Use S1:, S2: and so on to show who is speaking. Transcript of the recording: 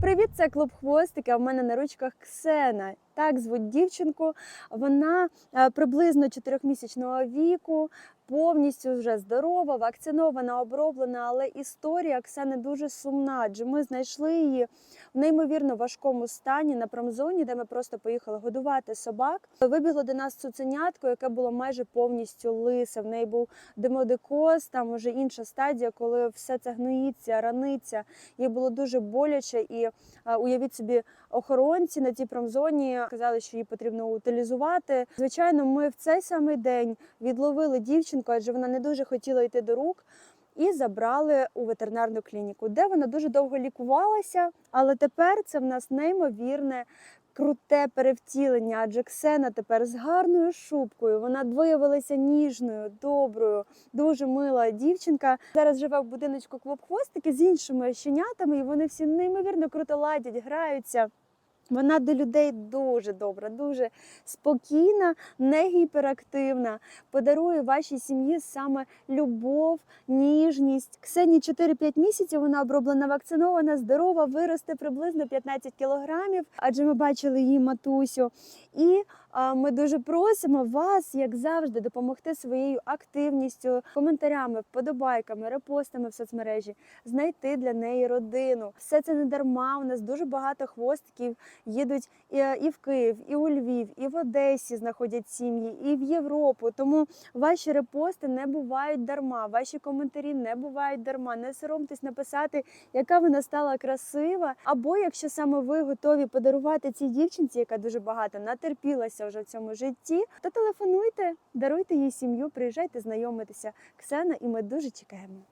S1: Привіт, це клуб хвостика. В мене на ручках Ксена. Так звуть дівчинку. Вона е, приблизно 4-місячного віку, повністю вже здорова, вакцинована, оброблена. Але історія Ксени дуже сумна. Адже ми знайшли її в неймовірно важкому стані на промзоні, де ми просто поїхали годувати собак. Вибігло до нас цуценятко, яке було майже повністю лисе. В неї був демодикоз, там вже інша стадія, коли все це гноїться, раниться. Їй було дуже боляче, і е, уявіть собі, охоронці на тій промзоні казали, що її потрібно утилізувати. Звичайно, ми в цей самий день відловили дівчинку, адже вона не дуже хотіла йти до рук. І забрали у ветеринарну клініку, де вона дуже довго лікувалася. Але тепер це в нас неймовірне круте перевтілення. Адже Ксена тепер з гарною шубкою. Вона виявилася ніжною, доброю, дуже мила дівчинка. Зараз живе в будиночку клуб хвостики з іншими щенятами, і вони всі неймовірно круто ладять, граються. Вона до людей дуже добра, дуже спокійна, не гіперактивна. Подарує вашій сім'ї саме любов, ніжність. Ксені 4-5 місяців. Вона оброблена, вакцинована, здорова, виросте приблизно 15 кілограмів, адже ми бачили її матусю. І ми дуже просимо вас, як завжди, допомогти своєю активністю, коментарями, вподобайками, репостами в соцмережі, знайти для неї родину. Все це не дарма. У нас дуже багато хвостиків їдуть і, і в Київ, і у Львів, і в Одесі знаходять сім'ї, і в Європу. Тому ваші репости не бувають дарма, ваші коментарі не бувають дарма. Не соромтесь написати, яка вона стала красива. Або якщо саме ви готові подарувати цій дівчинці, яка дуже багато натерпілася вже в цьому житті, то телефонуйте, даруйте їй сім'ю, приїжджайте знайомитися. Ксена, і ми дуже чекаємо.